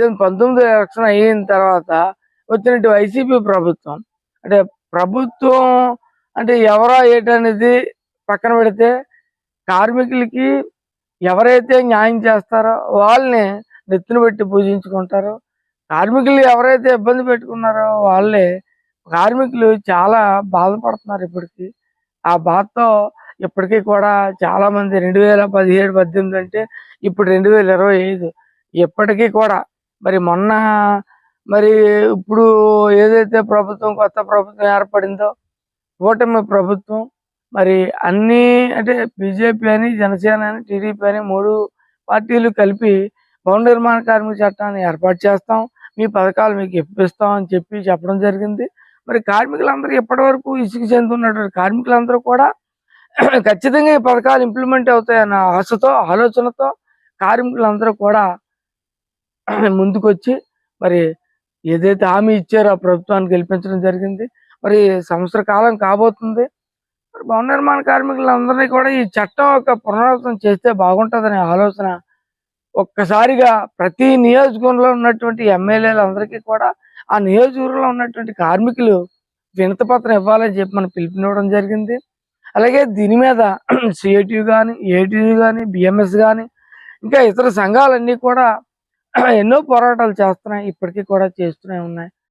పద్దెనిమిది పంతొమ్మిది ఎలక్షన్ అయిన తర్వాత వచ్చినట్టు వైసీపీ ప్రభుత్వం. అంటే ప్రభుత్వం అంటే ఎవరో ఏటనేది పక్కన పెడితే కార్మికులకి ఎవరైతే న్యాయం చేస్తారో వాళ్ళని నెత్తిన పెట్టి పూజించుకుంటారో. కార్మికులు ఎవరైతే ఇబ్బంది పెట్టుకున్నారో వాళ్ళే కార్మికులు చాలా బాధపడుతున్నారు ఇప్పటికి. ఆ బాధతో ఇప్పటికీ కూడా చాలా మంది రెండు వేల పదిహేడు పద్దెనిమిది అంటే ఇప్పుడు రెండు వేల ఇరవై ఐదు. ఇప్పటికీ కూడా మరి మొన్న మరి ఇప్పుడు ఏదైతే ప్రభుత్వం కొత్త ప్రభుత్వం ఏర్పడిందో కూటమి ప్రభుత్వం మరి అన్ని అంటే బీజేపీ అని జనసేన అని టీడీపీ అని మూడు పార్టీలు కలిపి భవన నిర్మాణ కార్మిక చట్టాన్ని ఏర్పాటు చేస్తాం. మీ పథకాలు మీకు ఇప్పిస్తాం అని చెప్పి చెప్పడం జరిగింది. మరి కార్మికులందరూ ఇప్పటి వరకు ఇసుక చెందుతున్నటువంటి కార్మికులందరూ కూడా ఖచ్చితంగా ఈ పథకాలు ఇంప్లిమెంట్ అవుతాయన్న ఆశతో ఆలోచనతో కార్మికులందరూ కూడా ముందుకొచ్చి మరి ఏదైతే హామీ ఇచ్చారో ఆ ప్రభుత్వానికి గెలిపించడం జరిగింది. మరి సంవత్సర కాలం కాబోతుంది. మరి భవన నిర్మాణ కార్మికులందరినీ కూడా ఈ చట్టం యొక్క పునరావృతం చేస్తే బాగుంటుందనే ఆలోచన ఒక్కసారిగా ప్రతి నియోజకవర్గంలో ఉన్నటువంటి ఎమ్మెల్యేలందరికీ కూడా ఆ నియోజకవర్గంలో ఉన్నటువంటి కార్మికులు వినతపత్రం ఇవ్వాలని చెప్పి మనం పిలుపునివ్వడం జరిగింది. అలాగే దీని మీద సిఐటియు కానీ ఏటియు కానీ బిఎంఎస్ కానీ ఇంకా ఇతర సంఘాలన్నీ కూడా ఎన్నో పోరాటాలు చేస్తున్నాయి ఇప్పటికీ కూడా చేస్తూనే ఉన్నాయి.